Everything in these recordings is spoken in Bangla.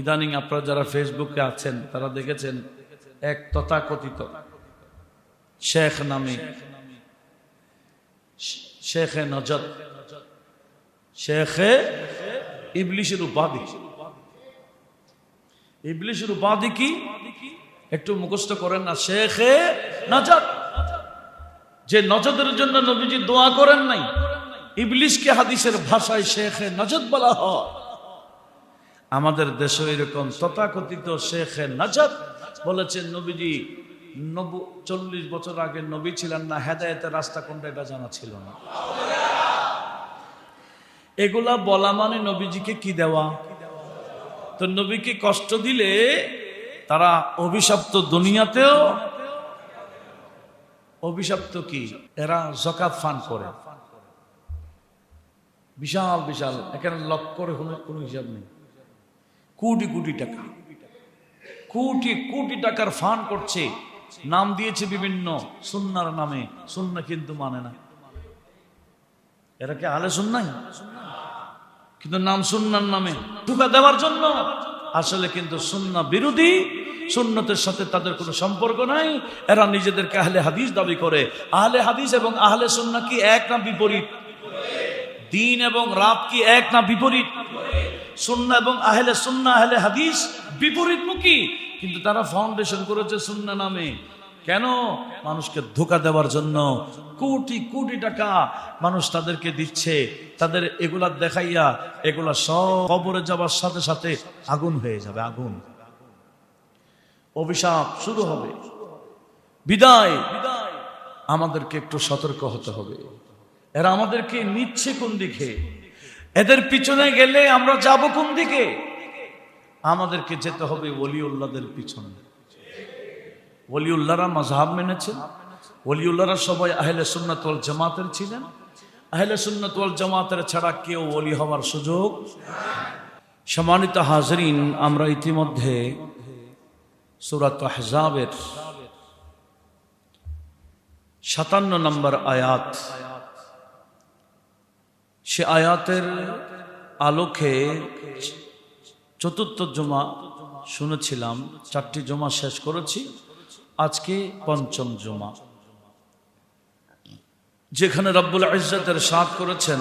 ইদানিং আপনারা যারা ফেসবুকে আছেন, তারা দেখেছেন এক তথাকথিত শেখ নামে শেখে নজর, শেখে ইবলিশের উপাধি। ইবলিশের উপাধি কি? একটু মুখস্থ করেন না, শেখে নজর। যে নজদের জন্য নবীজি দোয়া করেন নাই, ইবলিশকে হাদিসের ভাষায় শেখে নজর বলা হয়। আমাদের দেশে এরকম তথাকথিত শেখে নাজাদ বলেছেন নবীজি নব্বই চল্লিশ বছর আগে নবী ছিলেন না, হেদায়তের রাস্তা কোনটা এটা জানা ছিল না। এগুলা বলা মানে নবীজিকে কি দেওয়া? তো নবীকে কষ্ট দিলে তারা অভিশপ্ত দুনিয়াতেও, অভিশপ্ত কি? এরা জকাত ফান করে। বিশাল বিশাল, এখানে লক্ষ করে কোনো হিসাব নেই। কোটি কোটি টাকা। কোটি কোটি টাকার ফান করছে। নাম দিয়েছে বিভিন্ন। সুন্নার নামে। সুন্না কিন্তু মানে না। এরা কি আলে সুন্নাই কিন্তু নাম সুন্নার নামে। ঢুকা দেওয়ার জন্য। আসলে কিন্তু সুন্না বিরোধী। সুন্নতের সাথে তাদের কোনো সম্পর্ক নাই। এরা নিজেদেরকে আহলে হাদিস দাবি করে। আহলে হাদিস এবং আহলে সুন্না কি এক না বিপরীত? দিন এবং রাত কি এক না বিপরীত? সুন্না এবং আহলে সুন্না, আহলে হাদিস বিপরীতমুখী। কিন্তু তারা ফাউন্ডেশন করেছে সুন্না নামে। কেন? মানুষকে ধোকা দেওয়ার জন্য। কোটি কোটি টাকা মানুষ তাদেরকে দিচ্ছে। তাদের এগুলা দেখাইয়া এগুলা সব কবরে যাওয়ার সাথে সাথে আগুন হয়ে যাবে, আগুন। অভিশাপ শুরু হবে। বিদায় বিদায়। আমাদেরকে একটু সতর্ক হতে হবে। এরা আমাদেরকে নিচ্ছে কোন দিকে? এদের পিছনে গেলে আমরা যাব কোন দিকে? আমাদেরকে যেতে হবে ওলিউল্লাদের পিছনে। ওলিউল্লাহরা মাঝহাব মেনেছেন। ওলিউল্লাহরা সবাই আহলে সুন্নাত জামাতের ছিলেন। আহলে সুন্নাত জামাতের ছাড়া কেউ ওলি হওয়ার সুযোগ সম্মানিত হাজরিন, আমরা ইতিমধ্যে সুরাত আহজাবের সাতান্ন নম্বর আয়াত সে আয়াতের আলোকে চতুর্থ জমা শুনেছিলাম, চারটি জমা শেষ করেছি। আজকে পঞ্চম জমা। যেখানে রব্বুল ইজ্জতের সাথ করেছেন,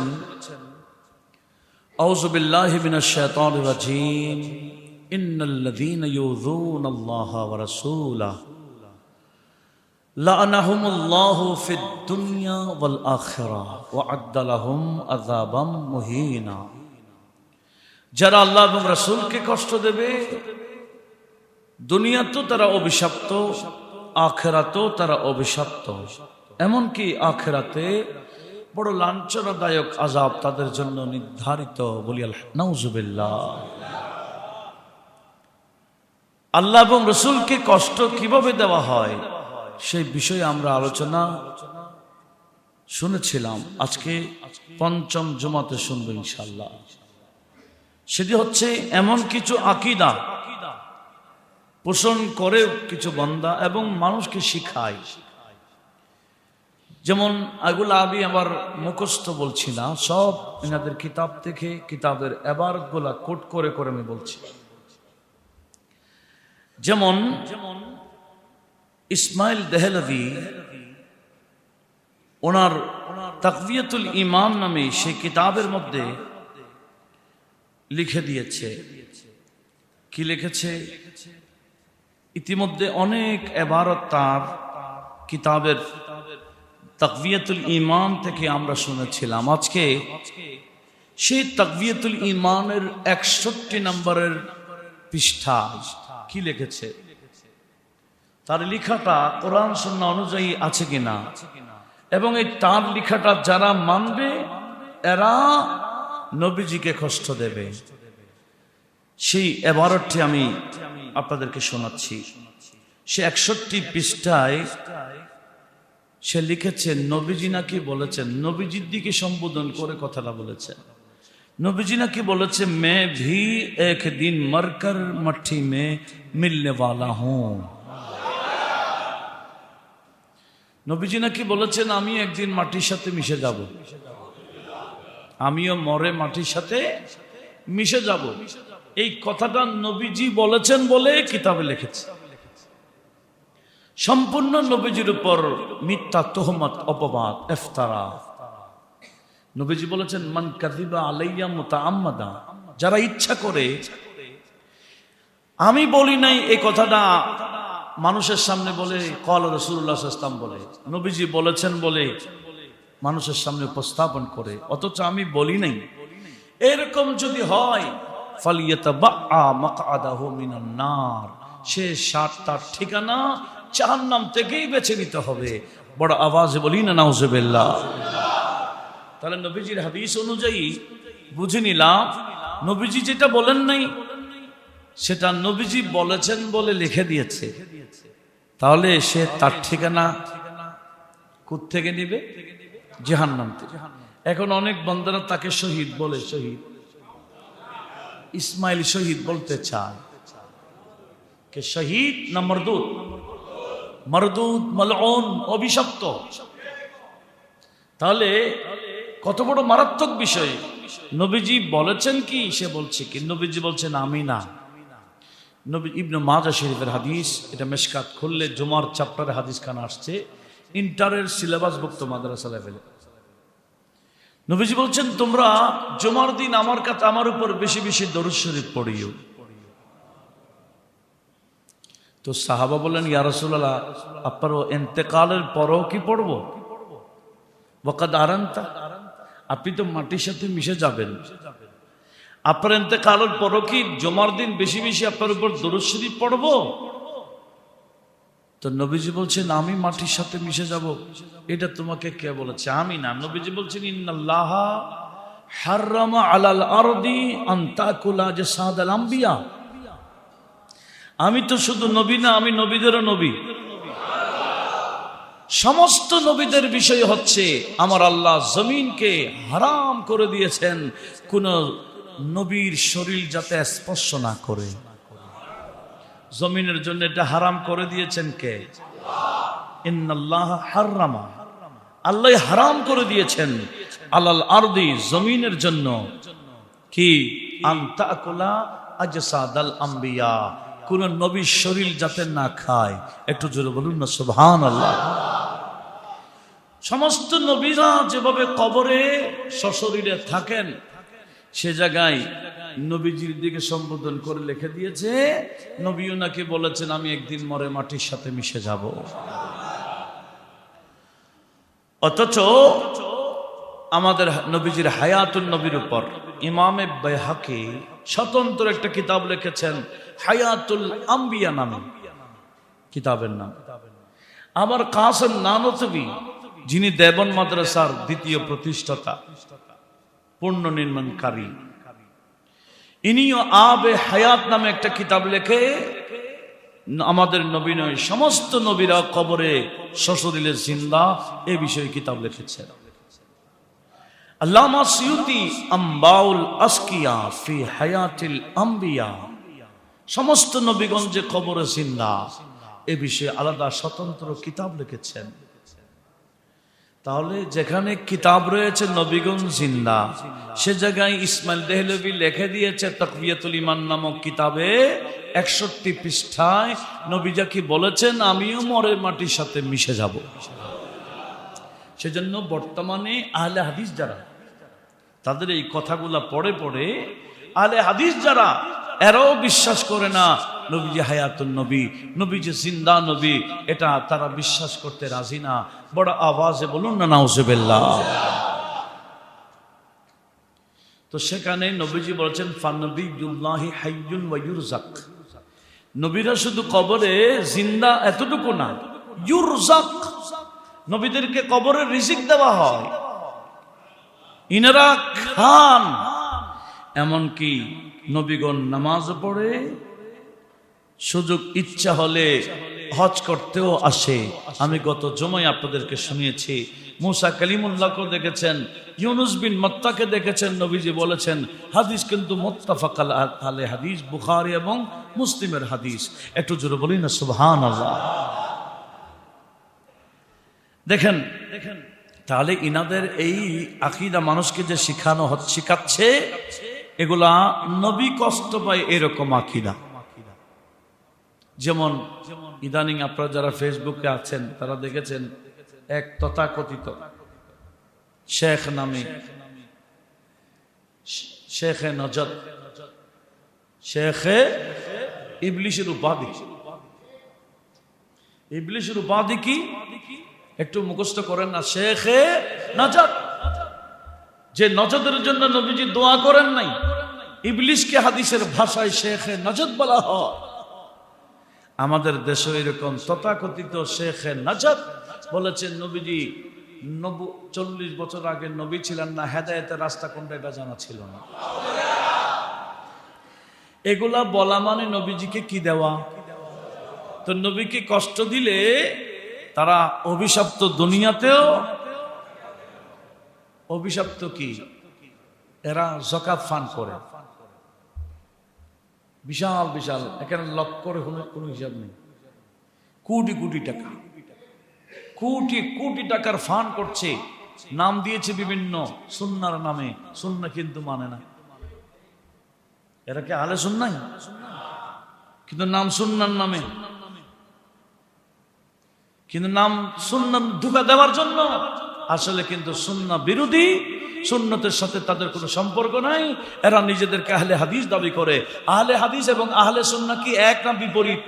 আউযু বিল্লাহি মিনাশ শাইতানির রাজীম ইন্নাল্লাযীনা ইউযুনাল্লাহা ওয়া রাসূলাহু। যারা আল্লাহ এবং রাসূলকে কষ্ট দেবে, দুনিয়াতেও তারা অভিশপ্ত, আখেরাতেও তারা অভিশপ্ত। এমনকি আখেরাতে বড় লাঞ্ছনাদায়ক আজাব তাদের জন্য নির্ধারিত বলি আল্লাহ আল্লাহ এবং রসুলকে কষ্ট কীভাবে দেওয়া হয়? সেই বিষয়ে আমরা আলোচনা শুনেছিলাম। আজকে পঞ্চম জমাতে শুনব ইনশাল্লাহ সেটি হচ্ছে এমন কিছু আকিদা পোষণ করে কিছু বন্দা এবং মানুষকে শিখায়। যেমন এগুলো আমি আমার মুখস্থ বলছি না সব এনাদের কিতাব থেকে কিতাবের এবারগুলা কোট করে করে আমি বলছি। যেমন যেমন ইসমাইল দেহলভি, ওনার তাকবিয়তুল ইমাম নামে সেই কিতাবের মধ্যে লিখে দিয়েছে। কি লিখেছে? ইতিমধ্যে অনেক এবারত তার কিতাবের তাকবিয়তুল ইমান থেকে আমরা শুনেছিলাম। আজকে সেই তাকবিয়তুল ইমানের একষট্টি নম্বরের পৃষ্ঠা কি লিখেছে? তার লিখাটা কোরআন সন্না অনুযায়ী আছে কিনা? এবং এই তার লিখাটা যারা মানবে, এরা নবীজিকে কষ্ট দেবে। সেই এবারটি আমি আপনাদেরকে শোনাচ্ছি। সে একষট্টি পৃষ্ঠায় সে লিখেছেন নবীজি নাকি বলেছেন, নবীজির দিকে সম্বোধন করে কথাটা বলেছেন নবীজি নাকি বলেছে, মে ভি এক দিন মরকর মঠি মে মিলনে বালা হুম নবীজি নাকি বলেছেন, আমি একদিন মাটির সাথে মিশে যাব। আমিও মরে মাটির সাথে মিশে যাব। এই কথাটা নবীজি বলেছেন বলে কিতাবে লিখেছে। সম্পূর্ণ নবীজির উপর মিথ্যা তোহমত, অপবাদ, এফতারা। নবীজি বলেছেন, মান কাদিবা আলাইয়া মুতাআম্মাদা যারা ইচ্ছা করে, আমি বলি নাই এই কথাটা মানুষের সামনে বলে, কল রসুল্লাহ ইসলাম বলে। নবীজি বলেছেন বলে, মানুষের সামনে উপস্থাপন করে। অথচ আমি বলি নাই। এরকম যদি হয় সে সাত তার ঠিকানা জাহান্নাম থেকেই বেছে নিতে হবে। বড় আওয়াজে বলি না, নাউজুবিল্লাহ। তাহলে নবীজির হাদিস অনুযায়ী বুঝে নিলাম, নবীজি যেটা বলেন নাই সেটা নবীজি বলেছেন বলে লিখে দিয়েছে। তাহলে সে তার ঠিকানা থেকে নিবে? জাহান্নাম থেকে। এখন অনেক বন্দরা তাকে শহীদ বলে শহীদ। ইসমাইল শহীদ বলতে চায় কে শহীদ না মরদুদ মরদুদ মলউন, অভিশপ্ত। তাহলে কত বড় মারাত্মক বিষয়। নবীজি বলেছেন কি? সে বলছে কি? নবীজি বলছেন, আমি না। নবী ইবনু মাজা শরীফের হাদিস, এটা মেশকাত খুললে জুমার চ্যাপ্টারে হাদিস খান আসছে, ইন্টারের সিলেবাস ভুক্ত মাদ্রাসা লেভেলে নবীজি বলছেন, তোমরা জুমার দিন আমার কাছে, আমার উপর বেশি বেশি দরুদ শরীফ পড়িও। তো সাহাবা বললেন ইয়ারসুল্লাহ আপনার এন্তেকালের পরও কি পড়ব? বকাদ আরান্তা, আপনি তো মাটির সাথে মিশে যাবেন। আপনার এতেকালের পরও কি জমার দিন বেশি বেশি আপনার উপর দরুদ শরীফ পড়ব? তো নবীজি বলছেন, আমি মাটির সাথে মিশে যাব। এটা তোমাকে কে বলেছে? আমি না। নবীজি বলছেন, ইন্নাল্লাহ আলাল আরদি আন্তাকুলা যে সাদাল আম্বিয়া। আমি তো শুধু নবী না, আমি নবীদেরও নবী। সমস্ত নবীদের বিষয় হচ্ছে, আমার আল্লাহ জমিনকে হারাম করে দিয়েছেন। কোন নবীর শরীর যাতে স্পর্শ না করে। জমিনের জন্য এটা হারাম করে দিয়েছেন কে? হারামা আল্লাহ হারাম করে দিয়েছেন। আলাল আরদি, জমিনের জন্য। কি? আন্তাকুলা আজসাদাল আম্বিয়া। কোন নবীর শরীর যাতে না খায়। একটু জোরে বলুন না সুবহান আল্লাহ সমস্ত নবীরা যেভাবে কবরে সশরীরে থাকেন সে জায়গায় নবীজির দিকে সম্বোধন করে লিখে দিয়েছে, নবীও নাকি বলেছেন, আমি একদিন মরে মাটির সাথে মিশে যাব। অথচ আমাদের নবীজির হায়াতুল নবীর উপর ইমামে বেহাকে স্বতন্ত্র একটা কিতাব লিখেছেন, হায়াতুল আম্বিয়া নামে। কিতাবের নাম। আবার কাসেম নানতবি, যিনি দেবন মাদ্রাসার দ্বিতীয় প্রতিষ্ঠাতা পূর্ণ নির্মাণকারী। ইনিও আবে হায়াত নামে একটা কিতাব লেখে, আমাদের নবী সমস্ত নবীরা কবরে শশরিলে জিন্দা, এ বিষয়ে কিতাব লিখেছেন। সমস্ত নবীগঞ্জে কবরে জিন্দা, এ বিষয়ে আলাদা স্বতন্ত্র কিতাব লিখেছেন। তাহলে যেখানে কিতাব রয়েছে নবীগঞ্জ জিন্দা, সে জায়গায় ইসমাইল দেহলবি লিখে দিয়েছে, তকবিয়াতুল ইমান নামক কিতাবে একষট্টি পৃষ্ঠায় নবীজা কি বলেছেন, আমিও মরে মাটির সাথে মিশে যাব। সেজন্য বর্তমানে আহলে হাদিস যারা, তাদের এই কথাগুলা পড়ে পড়ে আহলে হাদিস যারা, এরাও বিশ্বাস করে না নবীজি হায়াতুল নবী, নবীজি জিন্দা নবী, এটা তারা বিশ্বাস করতে রাজি না। বড় আওয়াজে বলুন না, নাউজুবিল্লাহ। তো সেখানে নবীজি বলেছেন ফানবিউল্লাহি হাইয়ুন ওয়া ইউরজাক নবীরা শুধু কবরে জিন্দা এতটুকু না ইউরজাক নবীদেরকে কবরে রিজিক দেওয়া হয়। ইনারা খান। এমনকি নবীগণ নামাজ পড়ে সুযোগ, ইচ্ছা হলে হজ করতেও আসে। আমি গত জমায় আপনাদেরকে শুনিয়েছি। মুসা কালিমুল্লাহকে দেখেছেন, ইউনুস বিন মত্তাকে দেখেছেন, নবীজি বলেছেন, হাদিস কিন্তু মোত্তাফাকাল আলে হাদিস, বুখারি এবং মুসলিমের হাদিস। একটু জোরে বলি না সুবহান আল্লাহ দেখেন দেখেন তাহলে ইনাদের এই আকিদা মানুষকে যে শিখানো শিখাচ্ছে, এগুলা নবী কষ্ট পায় এরকম আকিদা। যেমন ইদানিং আপনারা যারা ফেসবুকে আছেন, তারা দেখেছেন এক তথাকথিত শেখ নামে শেখে নজর, শেখে ইবলিশের উপাধি। ইবলিশের উপাধি কি? একটু মুখস্থ করেন না, শেখে নজর। যে নজদের জন্য নবীজি দোয়া করেন নাই, ইবলিশকে হাদিসের ভাষায় শেখে নজদ বলা হয়। আমাদের দেশে এরকম তথাকথিত শেখে নজদ বলেছেন নবীজি নব্বই চল্লিশ বছর আগে নবী ছিলেন না, হেদায়তের রাস্তা কোনটা এটা জানা ছিল না। এগুলা বলা মানে নবীজিকে কি দেওয়া? তো নবীকে কষ্ট দিলে তারা অভিশপ্ত দুনিয়াতেও, অভিশপ্ত কি? এরা জকাত ফান করে। বিশাল বিশাল। এখানে লক্ষ করে কোনো কোনো হিসাব নেই। কোটি কোটি টাকা। কোটি কোটি টাকার ফান করছে। নাম দিয়েছে বিভিন্ন। সুন্নার নামে। সুন্না কিন্তু মানে না। এরা কি আলে সুন্নাই? কিন্তু নাম সুন্নার নামে। কিন্তু নাম সুন্না ধোকা দেওয়ার জন্য আসলে কিন্তু সুন্না বিরোধী। সুন্নতের সাথে তাদের কোনো সম্পর্ক নাই। এরা নিজেদেরকে আহলে হাদিস দাবি করে। আহলে হাদিস এবং আহলে সুন্না কি এক না বিপরীত?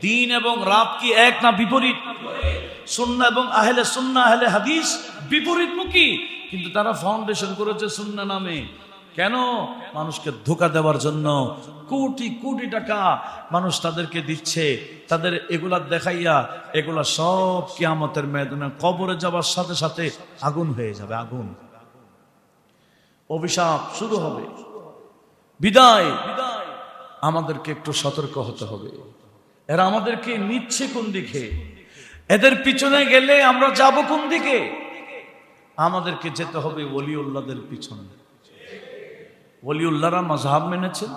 দিন এবং রাত কি এক না বিপরীত? সুন্না এবং আহলে সুন্না, আহলে হাদিস বিপরীতমুখী। কিন্তু তারা ফাউন্ডেশন করেছে সুন্না নামে। কেন? মানুষকে ধোকা দেওয়ার জন্য। কোটি কোটি টাকা মানুষ তাদেরকে দিচ্ছে। তাদের এগুলা দেখাইয়া, এগুলা সব কিয়ামতের ময়দানে কবরে যাওয়ার সাথে সাথে আগুন হয়ে যাবে, আগুন। অভিশাপ শুরু হবে। বিদায়। আমাদেরকে একটু সতর্ক হতে হবে। এরা আমাদেরকে নিচ্ছে কোন দিকে? এদের পিছনে গেলে আমরা যাব কোন দিকে? আমাদেরকে যেতে হবে ওলিউল্লাদের পিছনে। ওলিউল্লাহরা মজাহাব মেনেছেন।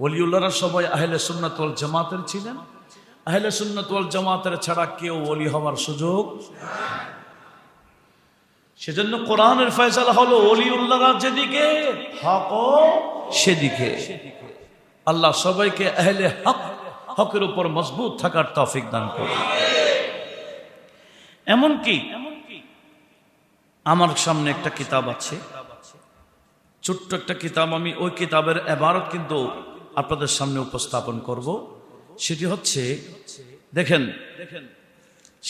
ওলিউল্লাহরা সবাই আহলে সুন্নাত ওয়াল জামাতের ছিলেন। আহলে সুন্নাত ওয়াল জামাতের ছাড়া কেউ ওলি হওয়ার সুযোগ সেজন্য কোরআনের ফয়সালা হলো ওলিউল্লাহরা যেদিকে, হক সেদিকে। আল্লাহ সবাইকে আহলে হক, হকের উপর মজবুত থাকার তৌফিক দান করে এমনকি আমার সামনে একটা কিতাব আছে। ছোট্ট একটা কিতাব আমি ওই কিতাবের এবারত কিন্তু আপনাদের সামনে উপস্থাপন করব। সেটি হচ্ছে, দেখেন,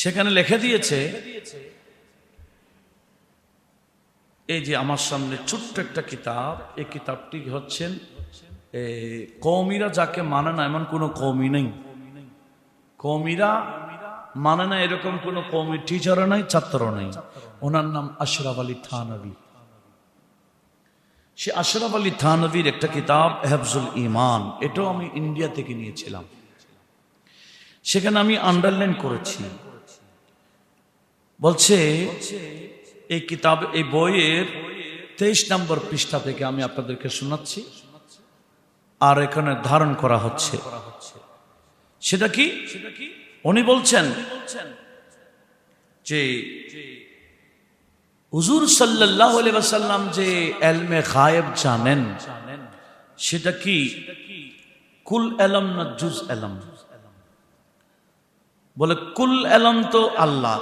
সেখানে লিখে দিয়েছে এই যে আমার সামনে ছোট্ট একটা কিতাব, এই কিতাবটি হচ্ছেন কৌমিরা যাকে মানে না, এমন কোনো কৌমি নেই। কৌমিরা মানে না, এরকম কোনো কৌমি টিচারও নাই ছাত্র নেই। ওনার নাম আশরাফ আলী থানবী সে আশরাফ আলী থানবীর একটা কিতাব, হেফজুল ইমান এটাও আমি ইন্ডিয়া থেকে নিয়েছিলাম। সেখানে আমি আন্ডারলাইন করেছি। বলছে এই কিতাব, এই বইয়ের তেইশ নম্বর পৃষ্ঠা থেকে আমি আপনাদেরকে শোনাচ্ছি। আর এখানে ধারণ করা হচ্ছে। সেটা কি? উনি বলছেন যে, হুজুর সাল্লাহ সাল্লাম যে এলমে গায়েব জানেন, সেটা কি? কুল এলম না জুজ এলম? বলে, কুল এলম তো আল্লাহ,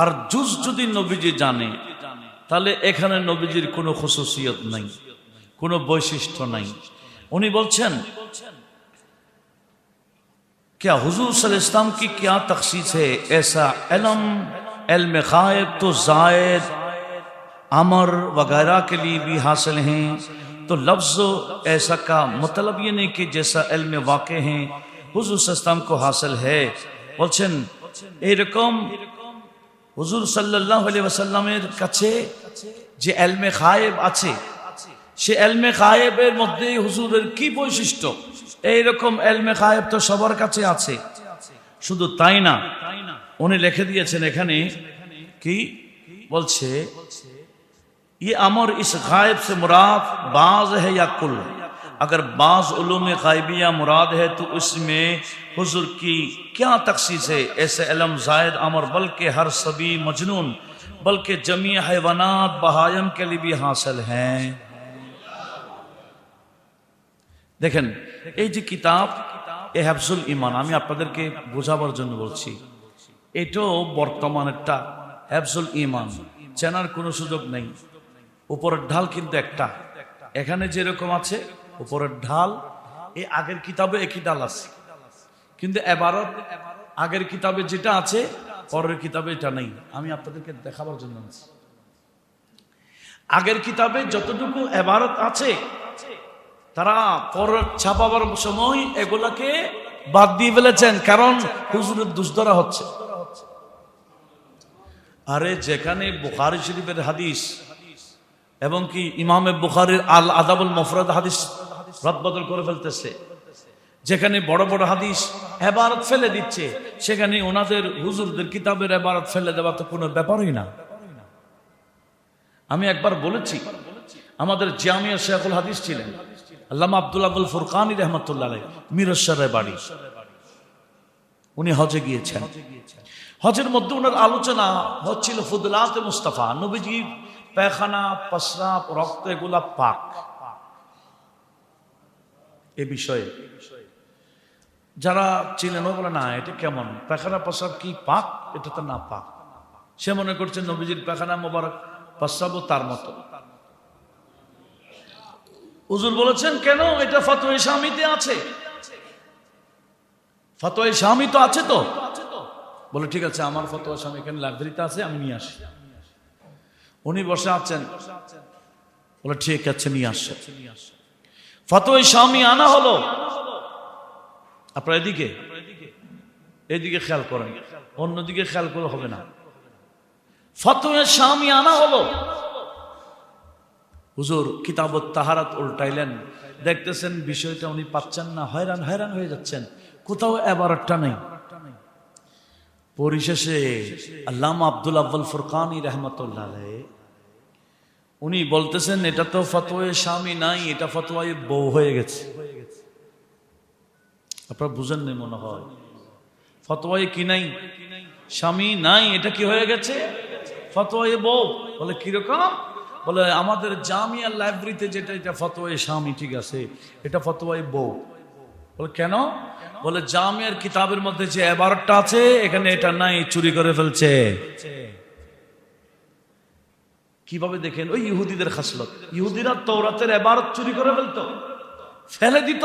আর জুজ যদি নবীজি জানে তাহলে এখানে নবীজির কোনো খুশুসিয়ত নাই، কোনো বৈশিষ্ট্য নাই। উনি বলছেন کیا حضور صلی اللہ علیہ وسلم کی کیا تخصیص ہے ایسا علم علم خائب تو زائد عمر وغیرہ کے لیے بھی حاصل ہیں। تو لفظ ایسا کا مطلب یہ نہیں کہ جیسا علم واقع ہیں، حضور صلی اللہ علیہ وسلم کو حاصل ہے۔ بلچن اے رکم حضور صلی اللہ علیہ وسلم کچھے যে এলমে গায়েব আছে সে এলমে গায়েবের মধ্যে হুজুরের কি বৈশিষ্ট্য এইরকম এলমে গায়েব তো সবার কাছে আছে শুধু তাই না উনি লিখে দিয়েছেন এখানে কি বলছে ये अमर इस गायब से मुराद बाज है या कुल अगर बाज उलूम गायबिया मुराद है तो उसमें हुजूर की क्या तखसीस है ऐसे अलम जायद अमर बल्कि हर सभी मजनून बल्कि जमी हैवानात बहायम के लिए भी हासिल हैं দেখেন এই যে কিতাব এ হ্যাফজুল ইমান আমি আপনাদেরকে বোঝাবার জন্য বলছি এটাও বর্তমানেরটা হ্যাফজুল ইমান চেনার কোনো সুযোগ নেই উপরের ঢাল কিন্তু একটা এখানে যেরকম আছে উপরের ঢাল এই আগের কিতাবে একই ডাল আছে কিন্তু এবারত আগের কিতাবে যেটা আছে পরের কিতাবে এটা নেই। আমি আপনাদেরকে দেখাবার জন্য আনছি। আগের কিতাবে যতটুকু এবারত আছে, তারা পর ছাপাবার সময় এগুলাকে বাদ দিয়ে ফেলেছেন। কারণ হুজুরের দুষ্ধরা হচ্ছে। আরে, যেখানে বুখারি শরীফের হাদিস এবং কি ইমামে বুখারির আল আদাবুল মফরাদ হাদিস রদবদল করে ফেলতেছে। যেখানে বড় বড় হাদিস এবারত ফেলে দিচ্ছে, সেখানে ওনাদের হুজুরদের কিতাবের এবারত ফেলে দেওয়া তো কোনো ব্যাপারই না। আমি একবার বলেছি, আমাদের জামিয়া শেখুল হাদিস ছিলেন, আল্লামা আব্দুল আবুল ফুরকানি রহমতুল্লাহ মিরস্বরের বাড়ি। উনি হজে গিয়েছেন। হজের মধ্যে ওনার আলোচনা হচ্ছিল ফুদলাত মুস্তাফা, নবীজি পায়খানা পশরাপ রক্ত এগুলা পাক। এ বিষয়ে যারা ছিলেন ও বলে, না, এটা কেমন? পায়খানা প্রস্রাব কি পাক? এটা তো না পাক। সে মনে করছে, নবীজির পায়খানা মোবারক প্রস্রাবও তার মতো। হুজুর বলেছেন, কেন? এটা ফতোয়া স্বামীতে আছে। ফতোয়া স্বামী তো আছে তো? বলে, ঠিক আছে, আমার ফতোয়া স্বামী এখানে লাইব্রেরিতে আছে, আমি নিয়ে আসি। উনি বসে আছেন। বলে, ঠিক আছে, নিয়ে আসছে ফতোয়া স্বামী আনা হলো। আপনার এদিকে? এদিকে খেয়াল করেন। অন্যদিকে খেয়াল করে হবে না। ফতোয়া স্বামী আনা হলো। হুজুর কিতাবত তাহারাত উল্টাইলেন। দেখতেছেন বিষয়টা উনি পাচ্ছেন না, হয়রান হয়রান হয়ে যাচ্ছেন। কোথাও এবারটা নেই। পরিশেষে আল্লামা আব্দুল আব্বাল ফুরকানি রহমতুল্লাহ উনি বলতেছেন, এটা তো ফতোয়ে স্বামী নাই, এটা ফতোয়ে বউ হয়ে গেছে। আপনারা বুঝেন নেই মনে হয়। ফতোয়ে কি নাই? স্বামী নাই, এটা কি হয়ে গেছে? ফতোয়ে বউ। বলে কীরকম বলে, আমাদের জামিয়া লাইব্রেরিতে যেটা, এটা ফতোয়ে স্বামী, ঠিক আছে। এটা ফতোয়ে বউ। বলে, কেন? বলে, জামিয়ার কিতাবের মধ্যে যে এবারটা আছে, এখানে এটা নাই, চুরি করে ফেলছে। কীভাবে দেখেন? ওই ইহুদিদের খাসলত। ইহুদিরা তৌরাতের এবারত চুরি করে ফেলতো। ফেলে দিত।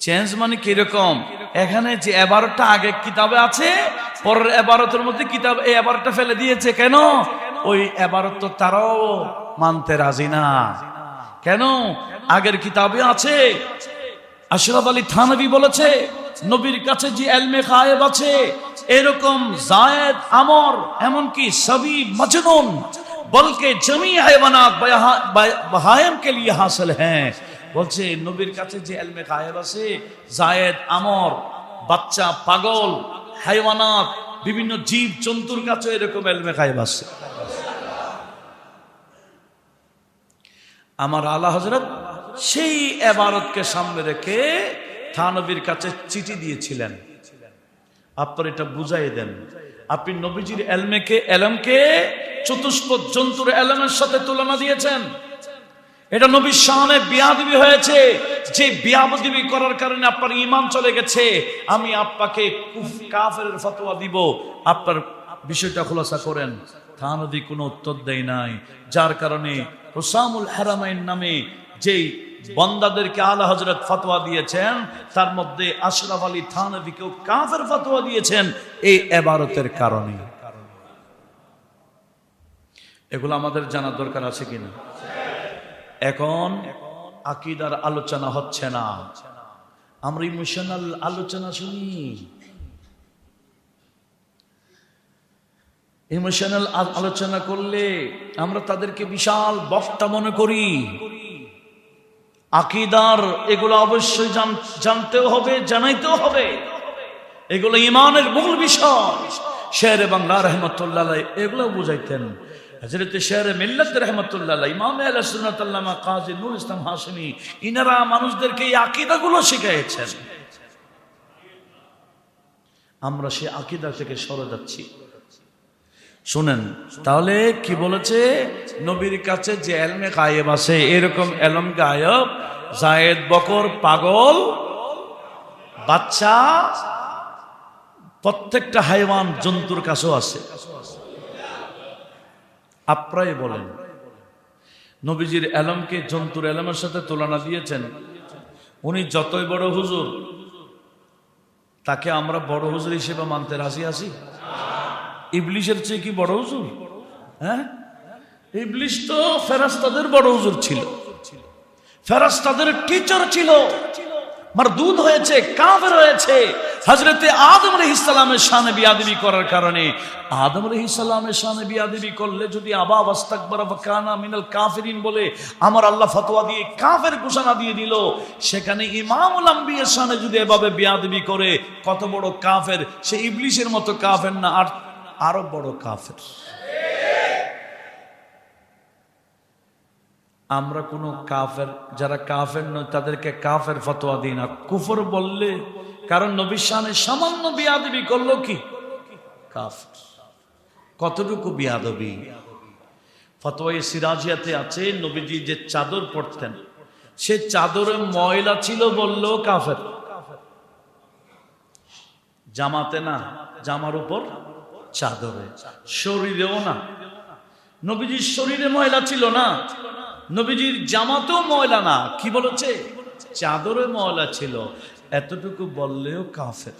চেঞ্জ মানে কীরকম এখানে যে এবারটা আগে কিতাবে আছে, পরের এবারতের মধ্যে কিতাব এই এবারটা ফেলে দিয়েছে কেন? ওই এবারত তো তারাও মানতে রাজি না। কেন? আগের কিতাবে আছে, আশরাফ আলী থানবি বলেছে, নবীর কাছে যে এলমে খায়েব আছে, এরকম জায়েদ, আমর, এমনকি সবই মজনুন, বলকে জমি হায়বানাত বাহায়ম কে লিয়ে হাসিল হ্যাঁ। বলছে, নবীর কাছে যে এলমে গায়েব আছে, জায়েদ, আমর, বাচ্চা, পাগল, হাইওয়ানাত, বিভিন্ন জীব জন্তুর কাছে এরকম এলমে গায়েব আছে। আমার আল্লাহ হজরত সেই এবারতকে সামনে রেখে থানবীর কাছে চিঠি দিয়েছিলেন। আপনার এটা বুঝাই দেন। আপনি নবীজির এলমেকে এলমকে চতুষ্প জন্তুর এলমের সাথে তুলনা দিয়েছেন? এটা নবীর সামনে বিয়াদবি হয়েছে। যে বিয়াদবি করার কারণে আপনার ইমান চলে গেছে, আমি আপনাকে কাফের ফতোয়া দিব। আপনার বিষয়টা খোলাসা করেন। থানদি কোনো উত্তর দেয় নাই। যার কারণে হোসামুল হারামাইন নামে যেই বন্দাদেরকে আলা হজরত ফতোয়া দিয়েছেন, তার মধ্যে আশরাফ আলী থানবিকেও কাফের ফতোয়া দিয়েছেন এই এবারতের কারণে। এগুলো আমাদের জানার দরকার আছে কিনা? এখন আকিদার আলোচনা হচ্ছে না। আমরা ইমোশনাল আলোচনা শুনি। ইমোশনাল আলোচনা করলে আমরা তাদেরকে বিশাল বক্তা মনে করি। আকিদার এগুলো অবশ্যই জান- জানতেও হবে, জানাইতেও হবে। এগুলো ইমানের মূল বিষয়। শের বাংলা রহমতুল্লাহ এগুলো বুঝাইতেন। হজরত শের মিল্লত রহমতুল্লাহ ইমাম আল্লাহ কাজী নুর ইসলাম হাসিমি ইনারা মানুষদেরকে এই আকিদাগুলো শিখাইছেন। আমরা সে আকিদা থেকে সরে যাচ্ছি। শুনেন, তাহলে কি বলেছে? নবীর কাছে যে এলমে গায়েব আছে, এরকম এলম গায়েব, জায়েদ বকর পাগল, বাচ্চা, প্রত্যেকটা হাইওয়ান জন্তুর কাছেও আছে। আপনারাই বলেন। নবীজির এলমকে জন্তুর এলমের সাথে তুলনা দিয়েছেন। উনি যতই বড় হুজুর, তাকে আমরা বড় হুজুর হিসেবে মানতে রাজি আছি? ইবলিশের চেয়ে কি বড় হুজুর? হ্যাঁ? ইবলিশ তো ফেরাস্তাদের বড় হুজুর ছিল। ফেরাস্তাদের টিচার ছিল। মার দুধ হয়েছে, কাফের হয়েছে। হজরতে আদম আলহ ইসলামের সানে বিয়াদিবি করার কারণে আদম আলহ ইসলামের সানে বিয়াদিবি করলে যদি আবা আস্তাকবার কানা মিনাল কাফিরিন বলে, আমার আল্লাহ ফতোয়া দিয়ে কাফের ঘোষণা দিয়ে দিল সেখানে ইমামুল আম্বিয়ের সানে যদি এভাবে বিয়াদিবি করে, কত বড় কাফের? সে ইবলিশের মতো কাফের না, আর আরও বড় কাফের। আমরা কোনো কাফের, যারা কাফের নয়, তাদেরকে কাফের ফতোয়া দিই না। কুফর বললে কারণ নবিশানে সামান্য বিয়াদবি করল কি? কতটুকু বিয়াদবি? ফতোয়া সিরাজিয়াতে আছে, নবীজি যে চাদর পরতেন, সে চাদরে ময়লা ছিল বললেও কাফের। জামাতে না, জামার উপর চাদরে, শরীরেও না। নবীজির শরীরে ময়লা ছিল না, নবীজির জামাতেও ময়লা না। কি বলেছে? চাদরে ময়লা ছিল। এতটুকু বললেও কাফের।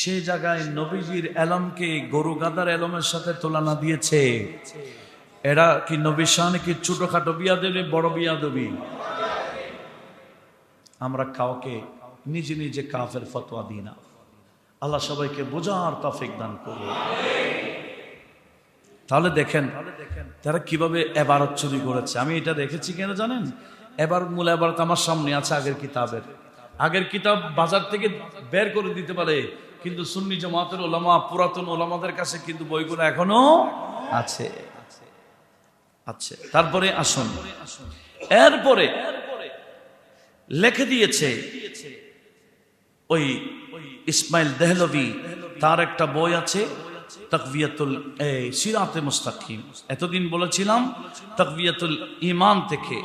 সে জায়গায় নবীজির এলমকে গরু গাদার এলমের সাথে তুলনা দিয়েছে। এরা কি নবীর সামনে কি ছোটখাটো বিয়া দেবে বড় বিয়া দেবি আমরা কাউকে নিজে নিজে কাফের ফতোয়া দিই না। আল্লাহ সবাইকে বোঝার তফিক দান করবে তাহলে দেখেন, তারা কীভাবে এবারত চুরি করেছে। আমি এটা দেখেছি কেন জানেন? এবার মূল এবারত আমার সামনে আছে আগের কিতাবের। আগের কিতাব বাজার থেকে বের করে দিতে পারে, কিন্তু সুন্নি জমাতের ওলামা, পুরাতন ওলামাদের কাছে কিন্তু বইগুলো এখনও আছে। আছে। তারপরে আসুন। এরপরে লেখে দিয়েছে ওই ইসমাইল দেহলভি, তার একটা বই আছে, তকবিয়াতুল সিরাতে মুস্তাকিম। এতদিন বলেছিলাম, তকবিয়াতুল ইমান থেকে।